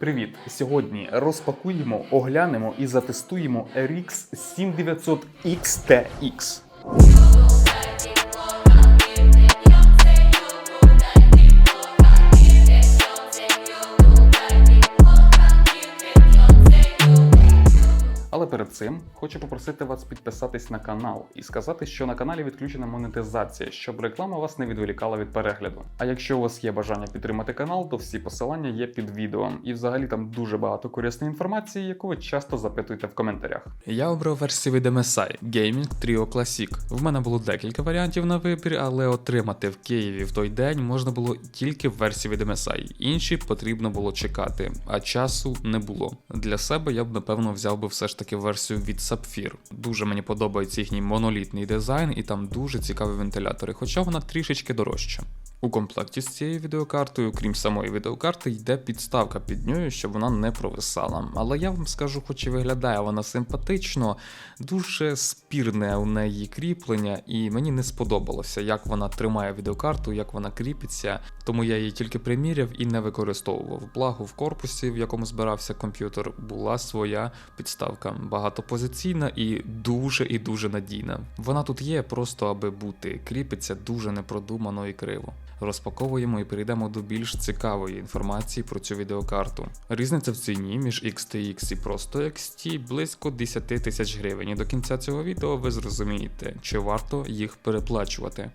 Привіт! Сьогодні розпакуємо, оглянемо і затестуємо RX 7900 XTX. Перед цим хочу попросити вас підписатись на канал і сказати, що на каналі відключена монетизація, щоб реклама вас не відволікала від перегляду. А якщо у вас є бажання підтримати канал, то всі посилання є під відео. І взагалі там дуже багато корисної інформації, яку ви часто запитуєте в коментарях. Я обрав версію від MSI Gaming Trio Classic. В мене було декілька варіантів на вибір, але отримати в Києві в той день можна було тільки в версії від MSI. Інші потрібно було чекати, а часу не було. Для себе я б напевно взяв би все ж таки версію від Sapphire. Дуже мені подобається їхній монолітний дизайн, і там дуже цікаві вентилятори, хоча вона трішечки дорожча. У комплекті з цією відеокартою, крім самої відеокарти, йде підставка під нею, щоб вона не провисала. Але я вам скажу, хоч і виглядає вона симпатично, дуже спірне у неї кріплення, і мені не сподобалося, як вона тримає відеокарту, як вона кріпиться. Тому я її тільки приміряв і не використовував. Благо в корпусі, в якому збирався комп'ютер, була своя підставка, багатопозиційна і дуже і дуже надійна. Вона тут є просто аби бути, кріпиться дуже непродумано і криво. Розпаковуємо і перейдемо до більш цікавої інформації про цю відеокарту. Різниця в ціні між XTX і просто XT близько 10 тисяч гривень. І до кінця цього відео ви зрозумієте, чи варто їх переплачувати.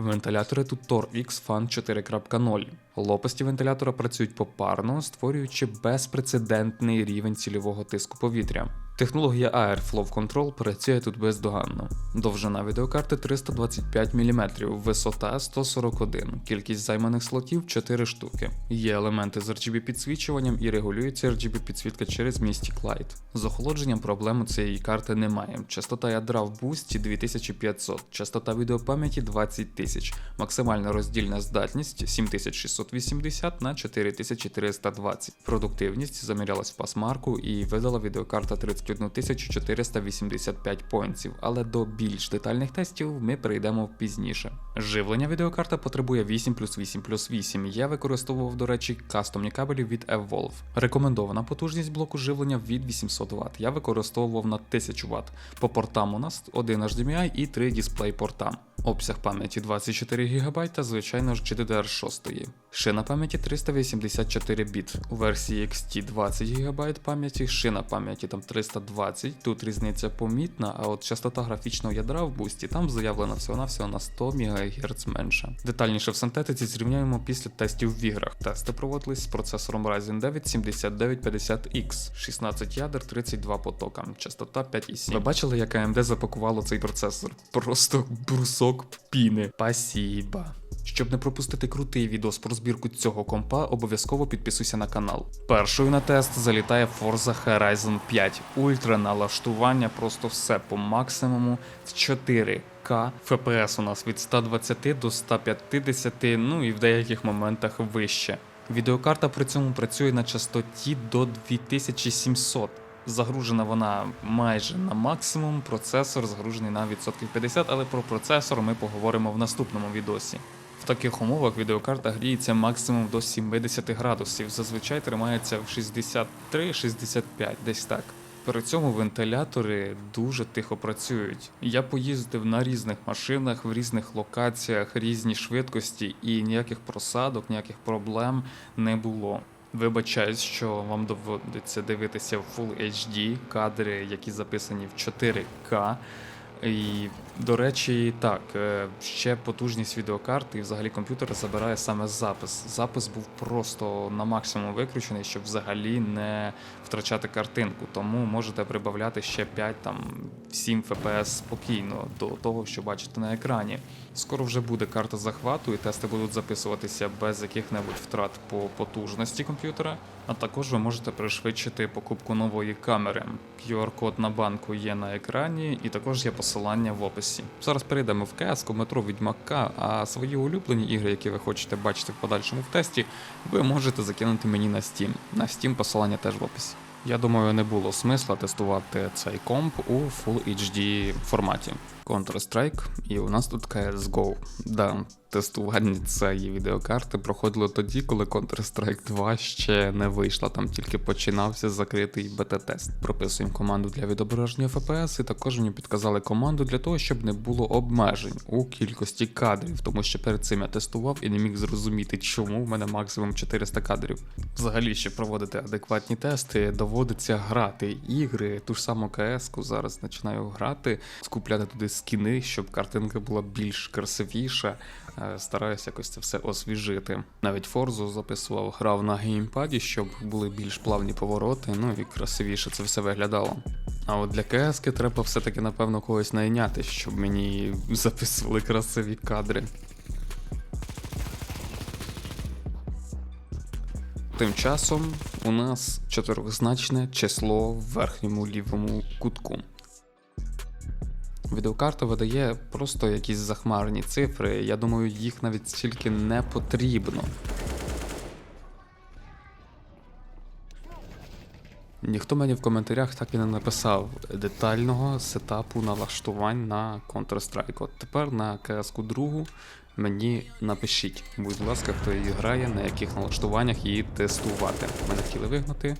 Вентилятори тут Tor Fan 4.0. Лопасті вентилятора працюють попарно, створюючи безпрецедентний рівень цільового тиску повітря. Технологія Airflow Control працює тут бездоганно. Довжина відеокарти 325 мм, висота 141, кількість займаних слотів 4 штуки. Є елементи з RGB підсвічуванням і регулюється RGB підсвітка через Mystic Light. З охолодженням проблем у цієї карти немає. Частота ядра в бусті 2500, частота відеопам'яті 20 тисяч, максимальна роздільна здатність 7680 на 4420. Продуктивність замірялась в пасмарку і видала відеокарта 31 485 поінтів, але до більш детальних тестів ми перейдемо пізніше. Живлення відеокарта потребує 8 плюс 8 плюс 8. Я використовував, до речі, кастомні кабелі від Evolve. Рекомендована потужність блоку живлення від 800 Вт. Я використовував на 1000 Вт. По портам у нас один HDMI і 3 дисплей порта. Обсяг пам'яті 24 ГБ та звичайно ж GDDR6. Шина пам'яті 384 біт. У версії XT 20 ГБ пам'яті, шина пам'яті там 320, тут різниця помітна, а от частота графічного ядра в бусті там заявлена всього-навсього на 100 МГц менша. Детальніше в синтетиці зрівняємо після тестів в іграх. Тести проводились з процесором Ryzen 9 7950X, 16 ядер, 32 потока, частота 5,7. Ви бачили, як AMD запакувало цей процесор? Просто брусок піни. Спасіба. Щоб не пропустити крутий відос про збірку цього компа, обов'язково підписуйся на канал. Першою на тест залітає Forza Horizon 5. Ультра налаштування, просто все по максимуму. 4К. FPS у нас від 120 до 150, ну і в деяких моментах вище. Відеокарта при цьому працює на частоті до 2700. Загружена вона майже на максимум, процесор загружений на відсотків 50, але про процесор ми поговоримо в наступному відосі. В таких умовах відеокарта гріється максимум до 70 градусів, зазвичай тримається в 63-65, десь так. При цьому вентилятори дуже тихо працюють. Я поїздив на різних машинах, в різних локаціях, різні швидкості, і ніяких просадок, ніяких проблем не було. Вибачаюсь, що вам доводиться дивитися в Full HD кадри, які записані в 4К. І, до речі, так, е, ще потужність відеокарти і взагалі комп'ютер забирає саме запис. Запис був просто на максимум виключений, щоб взагалі не втрачати картинку. Тому можете прибавляти ще 5 там 7 FPS спокійно до того, що бачите на екрані. Скоро вже буде карта захвату, і тести будуть записуватися без яких-небудь втрат по потужності комп'ютера. А також ви можете пришвидшити покупку нової камери. QR-код на банку є на екрані, і також я є посилання в описі. Зараз перейдемо в КС, метро Відьмака, а свої улюблені ігри, які ви хочете бачити в подальшому в тесті, ви можете закинути мені на Steam. На Steam посилання теж в описі. Я думаю, не було смисла тестувати цей комп у Full HD форматі. Counter-Strike, і у нас тут CSGO. Да, тестування цієї відеокарти проходило тоді, коли Counter-Strike 2 ще не вийшла, там тільки починався закритий бета-тест. Прописуємо команду для відображення FPS, і також мені підказали команду для того, щоб не було обмежень у кількості кадрів, тому що перед цим я тестував і не міг зрозуміти, чому в мене максимум 400 кадрів. Взагалі, щоб проводити адекватні тести, доводиться грати ігри, ту ж саму КС-ку зараз починаю грати, скупляти туди скіни, щоб картинка була більш красивіша. Е, Стараюся якось це все освіжити. Навіть Форзу записував, грав на геймпаді, щоб були більш плавні повороти, ну і красивіше це все виглядало. А от для КС-ки треба все-таки, напевно, когось найняти, щоб мені записували красиві кадри. Тим часом у нас чотирьохзначне число в верхньому лівому кутку. Відеокарта видає просто якісь захмарні цифри. Я думаю, їх навіть стільки не потрібно. Ніхто мені в коментарях так і не написав детального сетапу налаштувань на Counter-Strike. От тепер на cs 2 мені напишіть, будь ласка, хто її грає, на яких налаштуваннях її тестувати. Мене хотіли вигнати.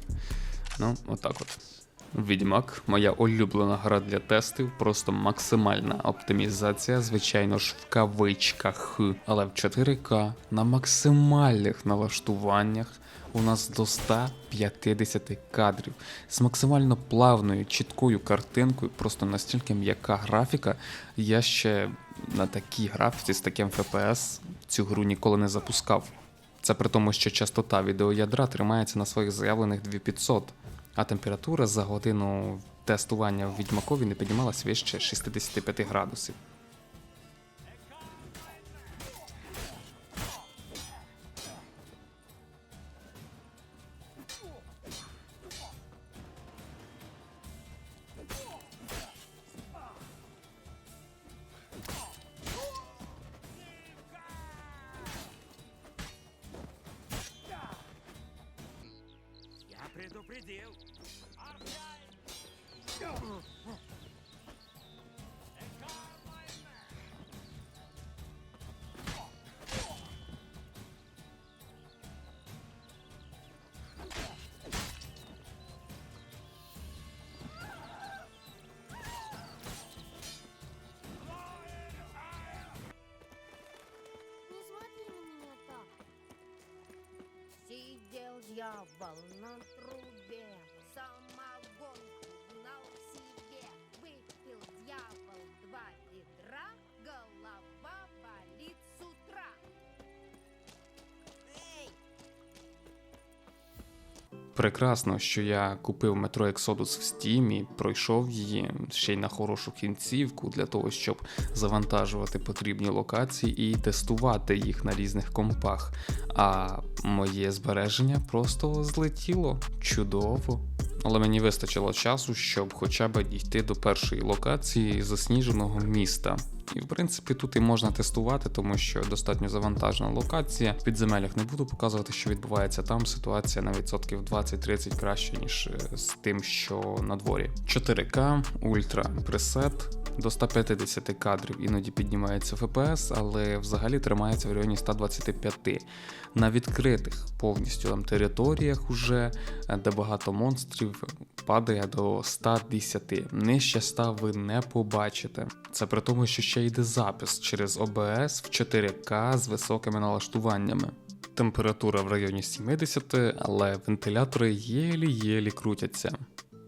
Ну, отак от. Відьмак, моя улюблена гра для тестів, просто максимальна оптимізація, звичайно ж, в кавичках, але в 4К на максимальних налаштуваннях у нас до 150 кадрів з максимально плавною, чіткою картинкою, просто настільки м'яка графіка. Я ще на такій графіці з таким FPS цю гру ніколи не запускав. Це при тому, що частота відеоядра тримається на своїх заявлених 2500, а температура за годину тестування в Відьмакові не піднімалась вище 65 градусів. Предупредил. Не смотри на меня так. Сидел дьявол на трубе, самогонку Прекрасно, що я купив Metro Exodus в Steam і пройшов її ще й на хорошу кінцівку для того, щоб завантажувати потрібні локації і тестувати їх на різних компах. А моє збереження просто злетіло чудово. Але мені вистачило часу, щоб хоча б дійти до першої локації засніженого міста. І в принципі тут і можна тестувати, тому що достатньо завантажена локація. В підземеллях не буду показувати, що відбувається там. Ситуація на відсотків 20-30 краще, ніж е, з тим, що на дворі. 4К, ультра пресет. До 150 кадрів іноді піднімається FPS, але взагалі тримається в районі 125. На відкритих повністю там територіях, уже, е, де багато монстрів, падає до 110. Нижче 100 ви не побачите. Це при тому, що ще йде запис через OBS в 4К з високими налаштуваннями. Температура в районі 70, але вентилятори єлі-єлі крутяться.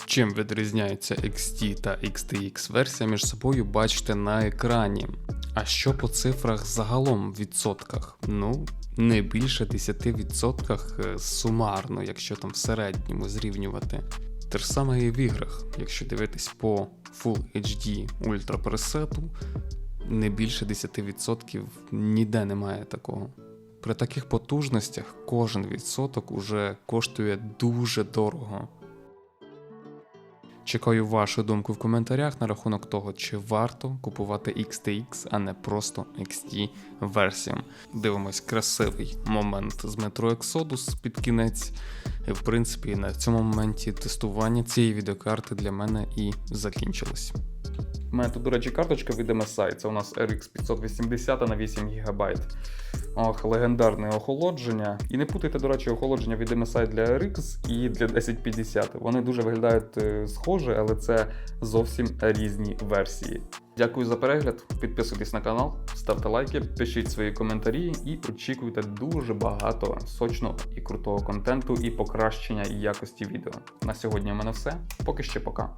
Чим відрізняється XT та XTX версія між собою бачите на екрані. А що по цифрах загалом в відсотках? Ну, не більше 10% сумарно, якщо там в середньому зрівнювати. Те ж саме і в іграх, якщо дивитись по Full HD Ultra пресету, не більше 10% ніде немає такого. При таких потужностях кожен відсоток уже коштує дуже дорого. Чекаю вашу думку в коментарях на рахунок того, чи варто купувати XTX, а не просто XT версію. Дивимось красивий момент з Metro Exodus під кінець. В принципі на цьому моменті тестування цієї відеокарти для мене і закінчилось. У мене тут, до речі, карточка від MSI. Це у нас RX 580 на 8 ГБ. Ох, легендарне охолодження. І не путайте, до речі, охолодження від MSI для RX і для 1050. Вони дуже виглядають е, схоже, але це зовсім різні версії. Дякую за перегляд. Підписуйтесь на канал, ставте лайки, пишіть свої коментарі і очікуйте дуже багато сочного і крутого контенту і покращення якості відео. На сьогодні у мене все. Поки ще пока.